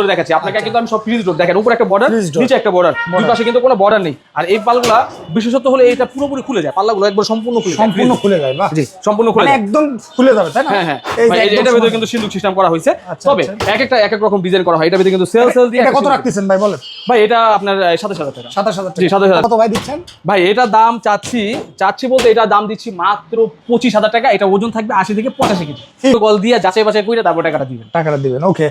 করে দেখাচ্ছি। আপনাকে কিন্তু আমি সব ফ্রিজ ডোর দেখেন উপরে একটা বর্ডার নিচে একটা বর্ডার দুই পাশে কিন্তু কোনো বর্ডার নেই। আর এই পালগুলা বিশেষত্ব হলে এটা পুরোপুরি খুলে যায়। পাল্লাগুলো একবার সম্পূর্ণ খুলে যায়। সম্পূর্ণ খুলে যায় জি সম্পূর্ণ খুলে মানে যায়। একদম খুলে যাবে তাই না? হ্যাঁ হ্যাঁ। একদম এটার ভিতরে কিন্তু সিন্ধুক সিস্টেম করা হয়েছে। আচ্ছা, তবে আচ্ছা। এক একটা এক এক রকম ডিজাইন করা হয়। এটার ভিতরে কিন্তু সেল সেল দিয়ে এটা কত রাখতেছেন ভাই বলেন? ভাই এটা আপনার সাতাশ হাজার টাকা। সাতাশ হাজার জি, টাকা। 27,000 কত ভাই দিচ্ছেন? ভাই এটা দাম চাচ্ছি চাচ্ছি বলতে এটা দাম দিচ্ছি মাত্র পঁচিশ হাজার টাকা। এটা ওজন থাকবে আশি থেকে পঁচাশি কেজি। গল দিয়ে যাচাই বাছাই করে তারপর টাকাটা দিবেন। টাকাটা দিবেন ওকে।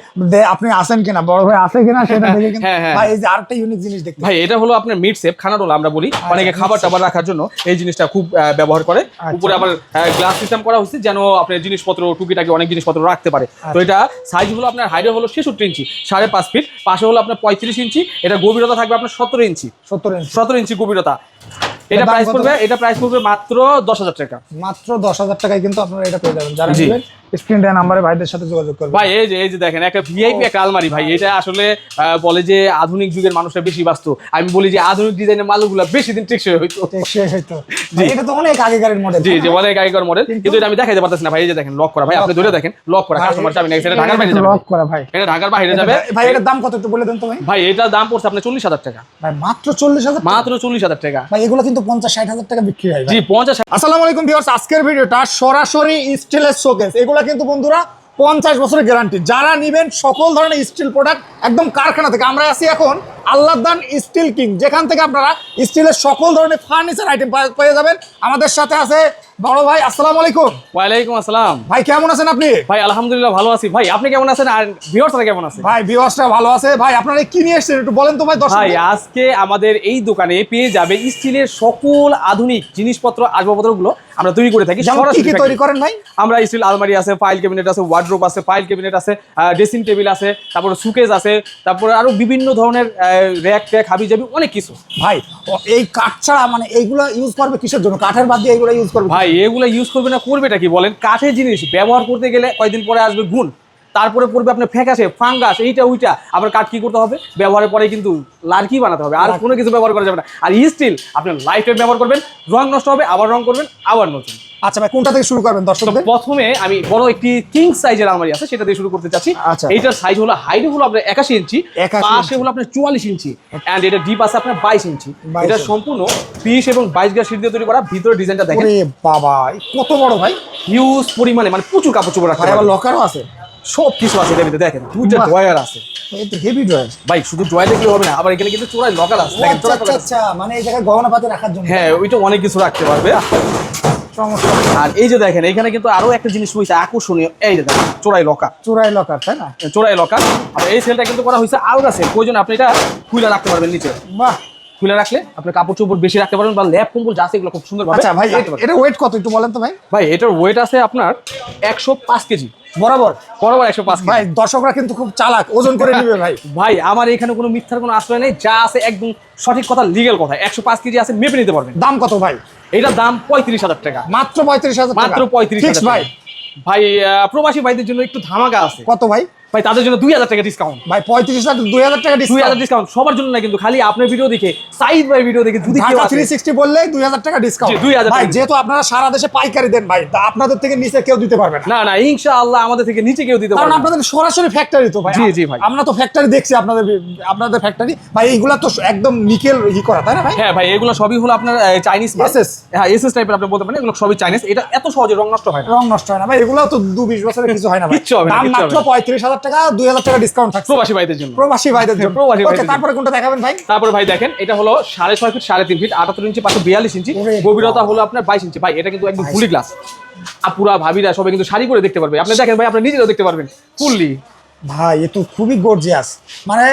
আপনি আসেন কিনা? বড় ভাই আছে কিনা সেটা দেখে কিন্তু হ্যাঁ, হ্যাঁ। ভাই এই যে আরেকটা ইউনিক জিনিস দেখতে ভাই এটা হলো আপনার সেপ খানা রোল আমরা বলি। অনেকে খাবার টাবার রাখার জন্য এই জিনিসটা খুব ব্যবহার করে। আচ্ছা। উপরে আবার গ্লাস সিস্টেম করা হচ্ছে যেন আপনার জিনিসপত্র টুকিটাকি অনেক জিনিসপত্র রাখতে পারে। তো আচ্ছা। এটা সাইজ হলো আপনার হাইট হলো ছেষট্টি ইঞ্চি সাড়ে পাঁচ ফিট পাশে হলো আপনার পঁয়ত্রিশ ইঞ্চি এটা গভীরতা থাকবে আপনার সতেরো ইঞ্চি। সত্তর ইঞ্চি। সতেরো ইঞ্চি গভীরতা। এটা প্রাইস? পড়বে এটা প্রাইস পড়বে মাত্র দশ হাজার টাকা। মাত্র দশ হাজার টাকায় কিন্তু আপনারা এটা পেয়ে যাবেন। যারা নেবেন স্ক্রিন দেওয়া নাম্বারে ভাইদের সাথে যোগাযোগ ভাই এই যে এই যে দেখেন একটা ভিআইপি একটা আলমারি ভাই এটা আসলে বলে যে আধুনিক যুগের মানুষরা বেশি বাস্ত আমি বলি যে আধুনিক ডিজাইনের মালগুলো বেশি দিন টেকসই হইতো। টেকসই হয়তো ভাই, এটা তো অনেক আগেকার মডেল জি জি অনেক আগেকার মডেল কিন্তু এটা আমি দেখাইতে পারতেছি না ভাই এই যে দেখেন লক করা। ভাই আপনি ধরে দেখেন লক করা কাস্টমার যাবে না এটা ঢাকার বাইরে যাবে। লক করা ভাই। এটা ঢাকার বাইরে যাবে। ভাই এটার দাম কত একটু বলে দেন তো ভাই? ভাই এটার দাম পড়ছে আপনার চল্লিশ হাজার টাকা। ভাই মাত্র চল্লিশ হাজার মাত্র চল্লিশ হাজার টাকা। ভাই এগুলো কিন্তু পঞ্চাশ ষাট হাজার টাকা বিক্রি হয় জি পঞ্চাশ আসসালামু আলাইকুম ভিউয়ার্স আজকের ভিডিওটা সরাসরি স্টিলের শোকেস এগুলো কিন্তু বন্ধুরা পঞ্চাশ বছরের গ্যারান্টি যারা নেবেন সকল ধরনের স্টিল প্রোডাক্ট একদম কারখানা থেকে। আমরা আছি এখন আল্লাহদান স্টিল কিং যেখান থেকে আপনারা স্টিলের সকল ধরনের ফার্নিচার আইটেম পেয়ে যাবেন। আমাদের সাথে আছে বড় ভাই আসসালামু আলাইকুম। ওয়ালাইকুম আসসালাম। ভাই কেমন আছেন আপনি? ভাই আলহামদুলিল্লাহ ভালো আছি। ভাই আপনি কেমন আছেন? আর ভিউয়ার্সরা কেমন আছে? ভাই ভিউয়ার্সরা ভালো আছে। ভাই আপনারা কি নিয়ে এসেছেন? একটু বলেন তো ভাই দর্শক ভাই আজকে আমাদের এই দোকানে পেয়ে যাবে স্টিলের সকল আধুনিক জিনিসপত্র আসবাবপত্রগুলো আমরা তৈরি করে থাকি। সরাসরি কি তৈরি করেন ভাই? আমরা স্টিল আলমারি আছে ফাইল ক্যাবিনেট আছে ওয়ার্ড্রোপ আছে ফাইল ক্যাবিনেট আছে ড্রেসিং টেবিল আছে তারপরে সুকেজ আছে তারপরে আরও বিভিন্ন ধরনের র্যাক ট্যাক হাবি জাবি অনেক কিছু। ভাই এই কাঠ ছাড়া মানে এইগুলো ইউজ করবে কিসের জন্য? কাঠের বাদ দিয়ে এইগুলো ইউজ করবে। ভাই এগুলো ইউজ করবে না করবেটা কি বলেন? কাঠের জিনিস ব্যবহার করতে গেলে কয়দিন পরে আসবে গুণ। তারপরে পড়বে আপনার ফ্যাকাসে ফাঙ্গাস এইটা ওইটা। আবার কাঠ কি করতে হবে? ব্যবহারের পরে কিন্তু লার্কি বানাতে হবে। আর কোনো কিছু ব্যবহার করা যাবে না। আর স্টিল আপনার লাইফ ব্যবহার করবেন রং নষ্ট হবে আবার রং করবেন আবার নতুন। আচ্ছা ভাই কোনটা থেকে শুরু করবেন দর্শকদের? প্রথমে আমি বড় একটি কিং সাইজের আলমারি আছে সেটা দিয়ে শুরু করতে চাচ্ছি। আচ্ছা। এইটার সাইজ হলো হাইট হলো আপনার একাশি ইঞ্চি পাশে হলো আপনার চুয়াল্লিশ ইঞ্চি এন্ড এটা ডিপ আছে আপনার বাইশ ইঞ্চি। এটা সম্পূর্ণ পিস এবং বাইশ গ্যাস সিট দিয়ে তৈরি করা ভিতরে ডিজাইনটা দেখেন। বাবা কত বড় ভাই? হিউজ পরিমাণে মানে প্রচুর কাপড় চোপড় ভাই আবার লকারও আছে। সব কিছু আছে এটার ভিতরে দেখেন ড্রয়ার আছে। হেভি ড্রয়ার ভাই শুধু ড্রয়ার দেখলে হবে না আবার এখানে কিন্তু চোরাই লকার আছে। আচ্ছা আচ্ছা। আচ্ছা মানে এই জায়গায় গহনা পাতি রাখার জন্য। হ্যাঁ ওইটা অনেক কিছু রাখতে পারবে। আর এই যে দেখেন এখানে কিন্তু আরও একটা জিনিস রয়েছে আকর্ষণীয়। এই যে দেখেন চোরাই লকার চোরাই লকার তাই না? চোরাই লকার আর এই সেলটা কিন্তু করা হয়েছে আলগা সেল প্রয়োজন আপনি এটা খুলে রাখতে পারবেন নিচে। বাহ। খুলে রাখলে আপনি কাপড় চোপড় বেশি রাখতে পারবেন বা ল্যাপ কম্বল যা এগুলো খুব সুন্দর আচ্ছা ভাই এটা ওয়েট কত একটু বলেন তো ভাই? ভাই এটার ওয়েট আছে আপনার একশো পাঁচ কেজি। বরাবর? বরাবর একশো পাঁচ ভাই দর্শকরা কিন্তু খুব চালাক ওজন করে নিবে ভাই। ভাই আমার এখানে কোনো মিথ্যার কোনো আশ্রয় নেই। যা আছে একদম সঠিক কথা লিগেল কথা। একশো পাঁচ কেজি আছে মেপে নিতে পারবেন। দাম কত ভাই? এটার দাম পঁয়ত্রিশ হাজার টাকা। মাত্র পঁয়ত্রিশ হাজার মাত্র পঁয়ত্রিশ হাজার ভাই? ভাই আহ, প্রবাসী ভাইদের জন্য একটু ধামাকা আছে। কত ভাই? ভাই তাদের জন্য দুই হাজার টাকা ডিসকাউন্ট ভাই পঁয়ত্রিশ হাজার দুই হাজার টাকা দুই হাজার ডিসকাউন্ট সবার জন্য না কিন্তু খালি আপনার ভিডিও দেখে সাইড বাই ভিডিও দেখে যদি থ্রি সিক্সটি বললেই দুই হাজার টাকা ডিসকাউন্ট জি, 2000 ভাই যেহেতু আপনারা সারা দেশে পাইকারি দেন ভাই তা আপনাদের থেকে নিচে কেউ দিতে পারবে না। না ইনশাআল্লাহ আমাদের থেকে নিচে কেউ দিতে পারবে আপনাদের সরাসরি ফ্যাক্টরি তো ভাই। জি, জি ভাই। আমরা তো ফ্যাক্টরি দেখছি আপনাদের আপনাদের ফ্যাক্টরি ভাই এইগুলা তো একদম নিকেল ই করা তাই না ভাই? হ্যাঁ ভাই এগুলো সবই হলো আপনার চাইনিজ SS? হ্যাঁ এসএস টাইপের আপনি বলতে পারেন এগুলো সবই চাইনিজ এটা এত সহজে রং নষ্ট হয় না। রং নষ্ট হয় না ভাই এগুলো তো দু বিশ বছরের কিছু হয় না ভাই। দাম মাত্র পঁয়ত্রিশ হাজার টাকা দুই হাজার টাকা ডিসকাউন্ট থাকছে। প্রবাসী ভাইদের জন্য। প্রবাসী ভাইদের জন্য। প্রবাসী ভাই তারপরে কোনটা দেখাবেন ভাই? তারপরে ভাই দেখেন এটা হলো সাড়ে ছয় ফিট সাড়ে তিন ফিট আটাত্তর ইঞ্চি পাঁচশো বিয়াল্লিশ ইঞ্চি। গভীরতা হলো আপনার বাইশ ইঞ্চি। ভাই এটা কিন্তু একদম ফুলি গ্লাস আপুরা ভাবিরা সবাই কিন্তু শাড়ি করে দেখতে পারবে। আপনি দেখেন ভাই আপনি নিজেরাও দেখতে পারবেন। ফুললি। ভাই এ তো খুবই গর্জিয়াস মানে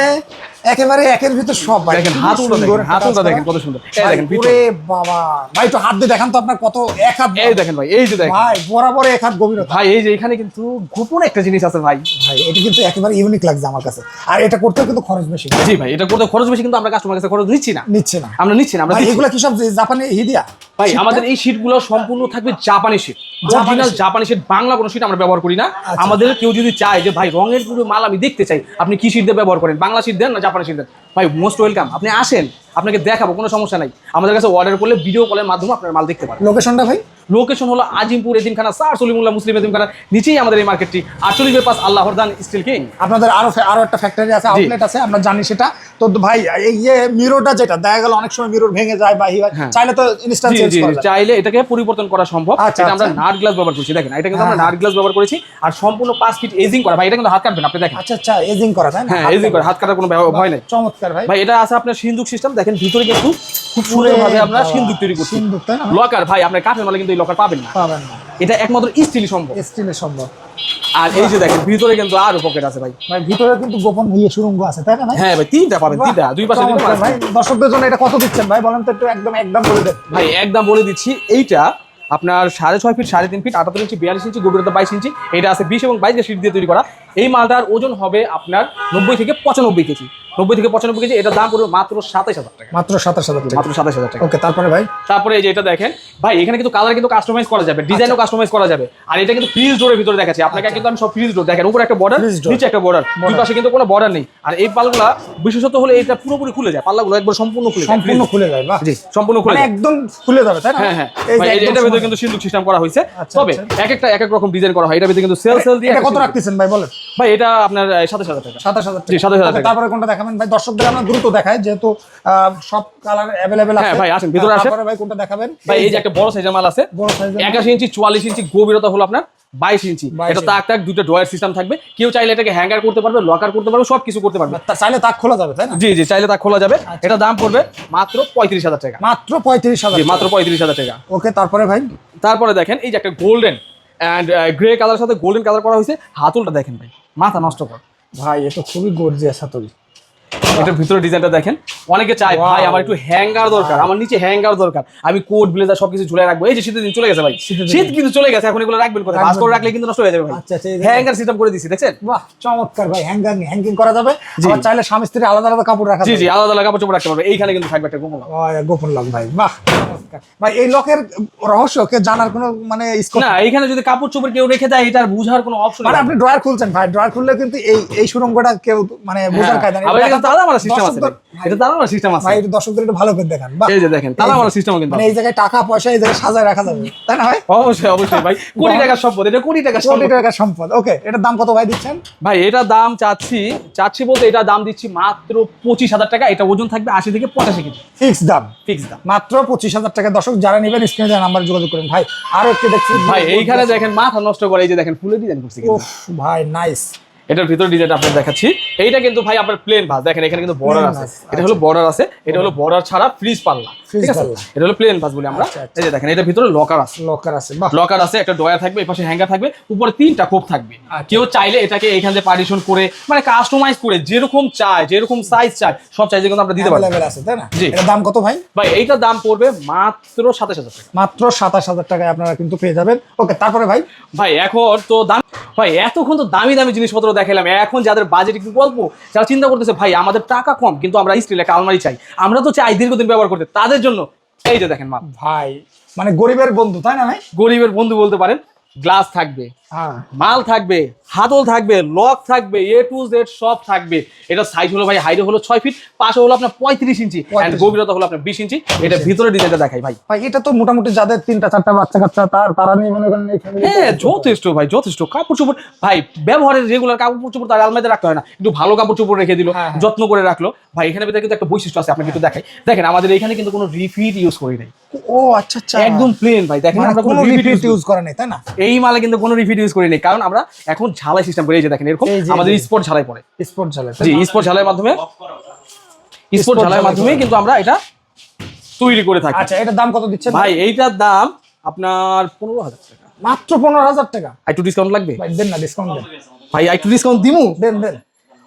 একেবারে একের ভিতর সব ভাই। দেখেন খুবই হাত সুন্দর দেখেন কত সুন্দর। এই দেখেন ওরে বাবা। ভাই তো হাত দিয়ে দেখান তো আপনার কত এক হাত এই দেখেন ভাই এই যে দেখেন। ভাই বরাবর এক হাত গভীরতা। ভাই এই যে এখানে কিন্তু গোপন একটা জিনিস আছে ভাই। ভাই এটা কিন্তু একেবারে ইউনিক লাগছে আমার কাছে। আর এটা করতেও কিন্তু খরচ বেশি। জি ভাই এটা করতে খরচ বেশি কিন্তু আমরা কাস্টমার কাছে খরচ নিচ্ছি না। নিচ্ছে না। আমরা নিচ্ছি না আমরা এগুলা কি সব জাপানে হিদিয়া? ভাই আমাদের এই শীটগুলো সম্পূর্ণ থাকবে জাপানি শীট জাপানি অরিজিনাল জাপানি শীট বাংলা কোনো শীট আমরা ব্যবহার করি না। আচ্ছা। আমাদের কেউ যদি চায় যে ভাই রঙের পুরো মাল আমি দেখতে চাই আপনি কি শীট দিয়ে ব্যবহার করেন? বাংলা শীট দেন না জাপানি শীট দেন? ভাই মোস্ট ওয়েলকাম আপনি আসেন আপনাকে দেখাবো কোনো সমস্যা নাই। আমাদের কাছে অর্ডার করলে ভিডিও কলের মাধ্যমে আপনার মাল দেখতে পারেন লোকেশনটা ভাই? লোকেশন হলো আজিমপুর এদিমখানা সার সলিমুল্লাহ মুসলিম এদিমখানা নিচেই আমাদের এই মার্কেটটি আটচল্লিশ পাস আল্লাহরদান স্টিল কিং আপনাদের আরও আরও একটা ফ্যাক্টরি আছে আউটলেট আছে আমরা জানি সেটা। তো ভাই এই যে মিররটা যেটা দেখা গেল অনেক সময় মিরর ভেঙে যায় বা হয়, হ্যাঁ। চাইলে তো ইনস্ট্যান্ট চেঞ্জ করা যায়। চাইলে এটাকে পরিবর্তন করা সম্ভব। আচ্ছা, এটা আমরা আচ্ছা। নাট গ্লাস ব্যবহার করছি দেখেন এটা কিন্তু আমরা হ্যাঁ। নাট গ্লাস ব্যবহার করেছি আর সম্পূর্ণ পাঁচ ফিট এজিং করা। ভাই এটা কিন্তু হাত কাটবেন আপনি দেখেন। আচ্ছা আচ্ছা এজিং করা তাই না? হ্যাঁ এজিং করে। হাত কাটার কোনো ভয় নেই। চমৎকার ভাই। ভাই এটা আছে আপনার সিন্দুক সিস্টেম দেখেন ভিতরে কিন্তু খুব সুন্দরভাবে সিন্দুক তৈরি করছি। লকার ভাই আপনার কাঠের মালে কিন্তু এই লকার পাবেন না। পাবেন না। এটা একমাত্র স্টিলই সম্ভব। স্টিলের সম্ভব। আর এই যে দেখেন ভিতরে কিন্তু আরও পকেট আছে ভাই। ভিতরে কিন্তু গোপন ইয়ে সুরঙ্গ আছে তাই না হ্যাঁ ভাই তিনটা পাবেন তিনটা। দুই পাশে পাবেন। ভাই। দর্শকদের জন্য এটা কত দিচ্ছেন ভাই? বলেন তো একটু একদম একদম বলে দেন। ভাই একদম বলে দিচ্ছি এইটা আপনার সাড়ে ছয় ফিট সাড়ে তিন ফিট আটাত্তর ইঞ্চি বিয়াল্লিশ ইঞ্চি গভীরতা বাইশ ইঞ্চি এটা আছে বিশ এবং বাইশ সিট দিয়ে তৈরি করা। এই মালটার ওজন হবে আপনার নব্বই থেকে পঁচানব্বই কেজি। নব্বই থেকে পঁচানব্বই কেজি এটার দাম পড়বে মাত্র সাতাশ হাজার টাকা। মাত্র সাতাশ হাজার মাত্র সাতাশ হাজার টাকা। ওকে তারপরে ভাই? তারপরে এই যে এটা দেখেন ভাই এখানে কিন্তু কালার কিন্তু কাস্টমাইজ করা যাবে ডিজাইনও কাস্টমাইজ করা যাবে। আর এটা কিন্তু ফ্রিজ ডোরের ভিতরে দেখাচ্ছি। আপনাকে কিন্তু আমি সব ফ্রিজ ডোর দেখেন উপরে একটা বর্ডার। নিচে একটা বর্ডার দুই পাশে কিন্তু কোনো বর্ডার নেই। আর এই পালগুলা বিশেষত হলে এটা পুরোপুরি খুলে যায়। পাল্লাগুলো একবার সম্পূর্ণ খুলে যায় সম্পূর্ণ খুলে যায় জি সম্পূর্ণ খুলে মানে একদম খুলে যাবে তাই না? হ্যাঁ হ্যাঁ। এই যে এই- ভিতরে কিন্তু সিন্দুক সিস্টেম করা হয়েছে। আচ্ছা, তবে আচ্ছা। এক একটা এক এক রকম ডিজাইন করা হয়। এটা ভিতরে কিন্তু সেল সেল দিয়ে এটা কত রাখতেছেন ভাই বলেন? ভাই এটা আপনার সাতাশ হাজার টাকা। সাতাশ হাজার জি, 27,000 ওকে, টাকা। তারপরে কোনটা দেখাবেন? ভাই দর্শকদের আমরা দ্রুত দেখাই যেহেতু সব কালার অ্যাভেলেবেল আছে। ভাই, আসেন, ভিতরে আসেন। ভাই কোনটা দেখাবেন? ভাই এই যে একটা বড় সাইজের মাল আছে। বড় সাইজের একাশি ইঞ্চি চুয়াল্লিশ ইঞ্চি গভীরতা হলো আপনার বাইশ ইঞ্চি। 22 এটা তাক তাক দুটো ড্রয়ার সিস্টেম থাকবে। কেউ চাইলে এটাকে হ্যাঙ্গার করতে পারবে লকার করতে পারবে সব কিছু করতে পারবে। চাইলে তাক খোলা যাবে তাই না? জি জি চাইলে তা খোলা যাবে। আচ্ছা। এটা দাম পড়বে মাত্র পঁয়ত্রিশ হাজার টাকা। মাত্র পঁয়ত্রিশ হাজার মাত্র পঁয়ত্রিশ হাজার টাকা। ওকে তারপরে ভাই? তারপরে দেখেন এই যে একটা গোল্ডেন অ্যান্ড গ্রে কালার সাথে গোল্ডেন কালার করা হয়েছে। হাতুলটা দেখেন ভাই মাথা নষ্ট কর। ভাই এ তো খুবই গর্জিয়াস হাতুড়ি এটার ভিতরে ডিজাইনটা দেখেন। অনেকে চায় ভাই আমার একটু হ্যাঙ্গার দরকার আমার নিচে হ্যাঙ্গার দরকার। আমি কোট ব্লেজার সবকিছু ঝুলে রাখব। এই যে শীতের দিন চলে গেছে ভাই। শীত কিন্তু চলে গেছে এখন এগুলো রাখবেন কোথায়? ভাস করে রাখলে কিন্তু নষ্ট হয়ে যাবে ভাই। আচ্ছা, আচ্ছা, হ্যাঙ্গার সিস্টেম করে দিছি দেখছেন? বাহ চমৎকার ভাই হ্যাঙ্গার হ্যাঙ্গিং করা যাবে। জি। আবার চাইলে স্বামী স্ত্রী আলাদা আলাদা কাপড় রাখা জি জি আলাদা আলাদা কাপড় চোপড় রাখতে পারবে। এইখানে কিন্তু থাকবে একটা গোপন। গোপন লক ভাই বাহ। চমৎকার। ভাই এই লকের রহস্য কে জানার কোনো মানে না এইখানে যদি কাপড় চোপড় কেউ রেখে দেয় এটার বুঝার কোনো অপশন মানে আপনি ড্রয়ার খুলছেন ভাই ড্রয়ার খুললে কিন্তু এই এই সুরঙ্গটা কেউ মানে বোঝার কায়দা নেই। হ্যাঁ, এটা তালা মারা সিস্টেম আছে এটা তালা মারা সিস্টেম আছে। ভাই একটু দর্শকদের একটু ভালো করে দেখান। এই যে দেখেন তালা মারা সিস্টেম কিন্তু মানে এই জায়গায় টাকা পয়সা এই জায়গায় সাজায় রাখা যাবে। তাই না ভাই? অবশ্যই অবশ্যই ভাই। কোটি টাকার সম্পদ এটা কোটি টাকার কোটি সম্পদ। টাকার সম্পদ। ওকে এটার দাম কত ভাই দিচ্ছেন? ভাই এটা দাম চাচ্ছি চাচ্ছি বলতে এটা দাম দিচ্ছি মাত্র পঁচিশ হাজার টাকা। এটা ওজন থাকবে আশি থেকে পঁচাশি কেজি। ফিক্স দাম। ফিক্স দাম। মাত্র পঁচিশ হাজার টাকা দর্শক যারা নেবেন স্ক্রিনে দেওয়া নাম্বার যোগাযোগ করেন। ভাই আরও একটু দেখছি। ভাই এইখানে দেখেন মাথা নষ্ট করে এই যে দেখেন ফুলে ডিজাইন করছি ভাই নাইস এটার ভিতরে ডিজাইন আপনাদের দেখাচ্ছি। এইটা কিন্তু ভাই আপনার প্লেন ভাস দেখেন এখানে কিন্তু বর্ডার আছে। এটা হলো বর্ডার আছে। এটা হলো বর্ডার ছাড়া ফ্রিজ পাল্লা। ঠিক আছে? এটা হলো প্লেন ভাস বলি আমরা। এই যে দেখেন এটার ভিতরে লকার আছে। লকার আছে লকার আছে একটা ডয়ার থাকবে এই পাশে হ্যাঙ্গার থাকবে উপরে তিনটা কোপ থাকবে। কেউ চাইলে এটাকে এখান থেকে পার্টিশন করে মানে কাস্টমাইজ করে যেরকম চায় যেরকম সাইজ চায় সব চাইজে কিন্তু আমরা দিতে পারব। আছে তাই না? জি। দাম কত ভাই? ভাই এইটার দাম পড়বে মাত্র সাতাশ হাজার টাকা। মাত্র সাতাশ হাজার টাকায় আপনারা কিন্তু পেয়ে যাবেন। ওকে তারপরে ভাই? ভাই এখন তো দাম ভাই এতক্ষণ তো দামি দামি জিনিসপত্র দেখালাম। এখন যাদের বাজেট একটু অল্প যারা চিন্তা করতেছে ভাই আমাদের টাকা কম কিন্তু আমরা স্টিল একটা আলমারি চাই। আমরা তো চাই দীর্ঘদিন ব্যবহার করতে। তাদের জন্য। এই যে দেখেন মা। ভাই মানে গরিবের বন্ধু তাই না ভাই? গরিবের বন্ধু বলতে পারেন গ্লাস থাকবে। মাল থাকবে হাতল থাকবে লক থাকবে এ টু জেড সব থাকবে। এটা সাইজ হলো ভাই হাইট হলো ছয় ফিট পাশে হলো আপনার পঁয়ত্রিশ ইঞ্চি। গভীরতা হলো আপনার বিশ ইঞ্চি। এটা ভিতরে ডিজাইনটা দেখাই ভাই। ভাই এটা তো মোটামুটি যাদের তিনটা চারটা বাচ্চা কাচ্চা তার তারা নিয়ে মনে করেন হ্যাঁ যথেষ্ট ভাই যথেষ্ট। কাপড় চোপড় ভাই ব্যবহারের রেগুলার কাপড় চোপড় তার আলমারিতে রাখতে হয় না। একটু ভালো কাপড় চোপড় রেখে দিল হ্যাঁ, হ্যাঁ। যত্ন করে রাখল। ভাই এখানে ভিতরে কিন্তু একটা বৈশিষ্ট্য আছে আপনাকে একটু দেখাই। দেখেন আমাদের এখানে কিন্তু কোনো রিফিট ইউজ করি নাই। ও আচ্ছা আচ্ছা। একদম প্লেন ভাই। দেখেন মানে আমরা কোনো রিফিট ইউজ করা নেই তাই না? এই মালে কিন্তু কোনো রিফিট ইউজ করি নাই। কারণ আমরা এখন ঝালাই সিস্টেম করে এই যে দেখেন এরকম আমাদের স্পট স্পোর্ট ঝালাই পড়ে। স্পট ঝালাই জি স্পোর্ট ঝালাইয়ের মাধ্যমে স্পোর্ট Sport ঝালাইয়ের মাধ্যমে কিন্তু আমরা এটা তৈরি করে থাকি। আচ্ছা এটার দাম কত দিচ্ছেন? ভাই এইটার দাম আপনার পনেরো হাজার টাকা। মাত্র পনেরো হাজার টাকা? আই একটু ডিসকাউন্ট লাগবে? ভাই দেন না ডিসকাউন্ট দেন। ভাই আই একটু ডিসকাউন্ট দিমু? দেন দেন।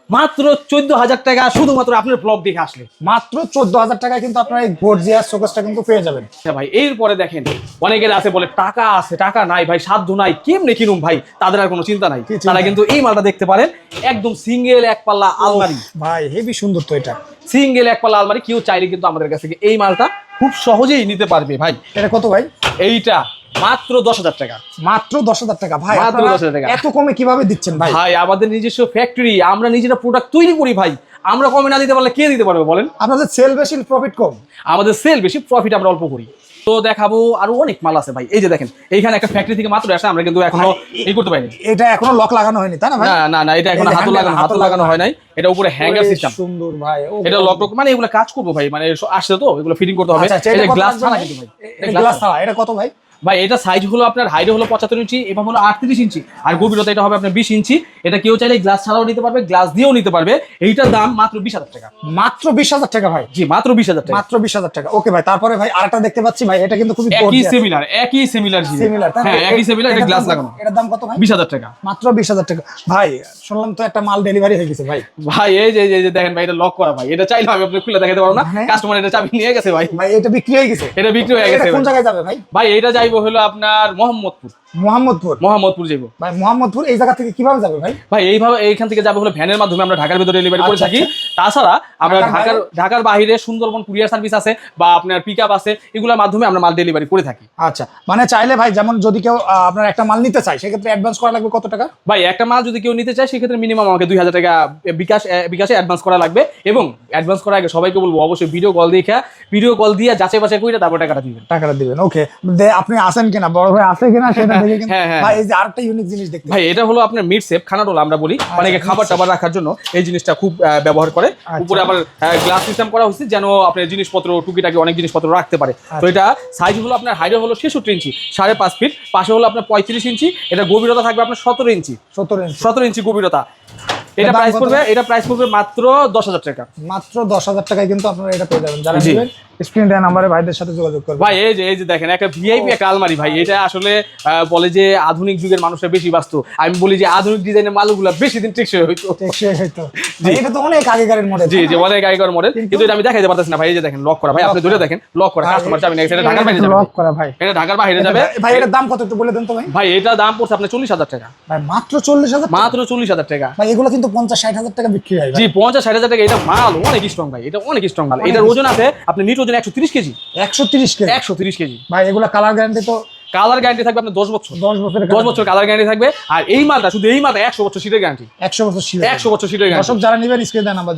মাত্র চোদ্দ হাজার টাকা শুধুমাত্র আপনার ব্লগ দেখে আসলে। মাত্র চোদ্দ হাজার টাকায় কিন্তু আপনার এই গর্জিয়াস শোকেসটা কিন্তু পেয়ে যাবেন। হ্যাঁ ভাই এরপরে দেখেন অনেকের আছে বলে টাকা আছে টাকা নাই ভাই সাধ্য নাই কেমনে কিনুম ভাই? তাদের আর কোনো চিন্তা নাই। তারা? কিন্তু এই মালটা দেখতে পারেন একদম সিঙ্গেল এক পাল্লা আলমারি। ভাই হেভি সুন্দর তো এটা। সিঙ্গেল এক পাল্লা আলমারি কেউ চাইলে কিন্তু আমাদের কাছ এই মালটা খুব সহজেই নিতে পারবে ভাই। এটা কত ভাই? এইটা মাত্র দশ হাজার টাকা। মাত্র দশ হাজার টাকা। ভাই মাত্র 10,000 টাকা। এত কমে কীভাবে দিচ্ছেন ভাই? ভাই আমাদের নিজস্ব ফ্যাক্টরি আমরা নিজেরা প্রোডাক্ট তৈরি করি ভাই। আমরা কমে না দিতে পারলে কে দিতে পারবে বলেন? আপনাদের সেল বেশি প্রফিট কম। আমাদের সেল বেশি প্রফিট আমরা অল্প করি। তো দেখাবো আরও অনেক মাল আছে ভাই। এই যে দেখেন এইখানে একটা ফ্যাক্টরি থেকে মাত্র আসে আমরা কিন্তু এখনও এই করতে পারিনি। এটা এখনও লক লাগানো হয়নি তাই না ভাই? না না না এটা এখন handle, লাগানো হাতল লাগানো হয় নাই। এটা উপরে হ্যাঙ্গার সিস্টেম সুন্দর ভাই এটা লক টক মানে এগুলো কাজ করব ভাই মানে আসছে তো এগুলো ফিটিং করতে হবে। আচ্ছা আচ্ছা, এটা গ্লাস ছাড়া কিন্তু ভাই। গ্লাস ছাড়া এটা কত ভাই? ভাই এটা সাইজ হলো আপনার হাইট হলো পঁচাত্তর ইঞ্চি এবং হলো আটত্রিশ ইঞ্চি। আর গভীরতা এটা হবে আপনার বিশ ইঞ্চি। এটা কেউ চাইলে গ্লাস ছাড়াও নিতে পারবে গ্লাস দিয়েও নিতে পারবে। এইটার দাম মাত্র বিশ হাজার টাকা। মাত্র বিশ হাজার টাকা ভাই? জি মাত্র বিশ হাজার টাকা। মাত্র বিশ হাজার টাকা। ওকে ভাই তারপরে ভাই আরেকটা দেখতে পাচ্ছি ভাই এটা কিন্তু খুবই একই সিমিলার একই সিমিলার সিমিলার হ্যাঁ একই সিমিলার এটা গ্লাস লাগানো। এটার দাম কত ভাই? বিশ হাজার টাকা। মাত্র বিশ হাজার টাকা। ভাই শুনলাম তো একটা মাল ডেলিভারি হয়ে গেছে ভাই। ভাই এই যে এই যে দেখেন ভাই এটা লক করা ভাই। এটা চাইলে আমি আপনি খুলে দেখাতে পারব না। হ্যাঁ। কাস্টমার এটা চাবি নিয়ে গেছে ভাই। ভাই এটা বিক্রি হয়ে গেছে। এটা বিক্রি হয়ে গেছে কোন। জায়গায় যাবে ভাই? ভাই এটা যাইবো হলো আপনার মোহাম্মদপুর। মোহাম্মদপুর? মোহাম্মদপুর যাইবো। ভাই মোহাম্মদপুর এই জায়গা থেকে কীভাবে যাবে ভাই? ভাই এইভাবে এইখান থেকে যাবে হলো ভ্যানের মাধ্যমে আমরা ঢাকার ভিতরে ডেলিভারি করে আচ্ছা, থাকি। তাছাড়া আমরা ঢাকার ঢাকার ঢাকার বাইরে সুন্দরবন কুরিয়ার সার্ভিস আছে বা আপনার পিক আপ আছে এগুলোর মাধ্যমে আমরা মাল ডেলিভারি করে থাকি। আচ্ছা মানে চাইলে ভাই যেমন যদি কেউ আপনার একটা মাল নিতে চায় সেক্ষেত্রে অ্যাডভান্স করা লাগবে কত টাকা? ভাই একটা মাল যদি কেউ নিতে চায় সেক্ষেত্রে মিনিমাম আমাকে দুই হাজার টাকা বিকাশ বিকাশে অ্যাডভান্স করা লাগবে এবং অ্যাডভান্স করার আগে সবাইকে বলব অবশ্যই ভিডিও কল দিয়ে ভিডিও কল দিয়ে যাচাই বাছাই করে তারপর টাকাটা দিবেন। টাকাটা দিবেন ওকে আপনি আসেন কিনা? বড় ভাই আছে কিনা সেটা হ্যাঁ, হ্যাঁ, ভাই এই যে আরেকটা ইউনিক জিনিস দেখতে ভাই এটা হলো আপনার মিড সেপ খানাটোলা আমরা বলি। অনেকে খাবার টাবার রাখার জন্য এই জিনিসটা খুব ব্যবহার করে। উপরে আবার গ্লাস সিস্টেম করা যেন আপনার জিনিসপত্র টুকিটাকি অনেক জিনিসপত্র রাখতে পারে। তো এটা সাইজ হলো আপনার হাইট হলো ছেষট্টি ইঞ্চি সাড়ে পাঁচ ফিট পাশে হলো আপনার পঁয়ত্রিশ ইঞ্চি এটা গভীরতা থাকবে আপনার সতেরো ইঞ্চি। সতেরো ইঞ্চি। সতেরো ইঞ্চি গভীরতা। এটা প্রাইস পড়বে এটা প্রাইস পড়বে মাত্র দশ হাজার টাকা। মাত্র দশ হাজার টাকায় কিন্তু আপনারা এটা পেয়ে যাবেন। যারা নেবেন স্ক্রিন নাম্বারে ভাইদের সাথে যোগাযোগ করবেন। ভাই এই যে এই যে দেখেন একটা ভিআইপি একটা আলমারি ভাই এটা আসলে বলে যে আধুনিক যুগের মানুষরা বেশি বাস্তু আমি বলি যে আধুনিক ডিজাইনের মালগুলো বেশি দিন টেকসই হইতো। টেকসই হয়তো এটা তো অনেক আগেকারের মডেল জি জি অনেক আগেকার মডেল কিন্তু এটা আমি দেখাইতে পারতেছি না ভাই এই যে দেখেন লক করা। ভাই আপনি ধরে দেখেন লক করা কাস্টমার যাবে না এটা ঢাকার বাইরে যাবে। লক করা ভাই। এটা ঢাকার বাইরে যাবে। ভাই এটার দাম কত একটু বলে দেন তো ভাই। ভাই এটা দাম পড়ছে আপনার চল্লিশ হাজার টাকা। ভাই মাত্র চল্লিশ হাজার মাত্র চল্লিশ হাজার টাকা। ভাই এগুলো কিন্তু পঞ্চাশ ষাট হাজার টাকা বিক্রি হয় জি পঞ্চাশ ষাট হাজার টাকা এটা মাল অনেক স্ট্রং ভাই এটা অনেক স্ট্রং মাল। এটার ওজন আছে আপনি নিট ওজন একশো তিরিশ কেজি। একশো তিরিশ কেজি। একশো তিরিশ কেজি। ভাই এগুলো কালার গ্যারান্টি তো কালার গ্যারান্টি থাকবে আপনার দশ বছর। দশ বছর দশ বছর কালার গ্যারান্টি থাকবে। আর এই মালটা শুধু এই মালটা একশো বছর সিটের গ্যারান্টি একশো বছর একশো বছর সিটের গ্যারান্টি যারা নেবেন স্ক্রিন নাম্বার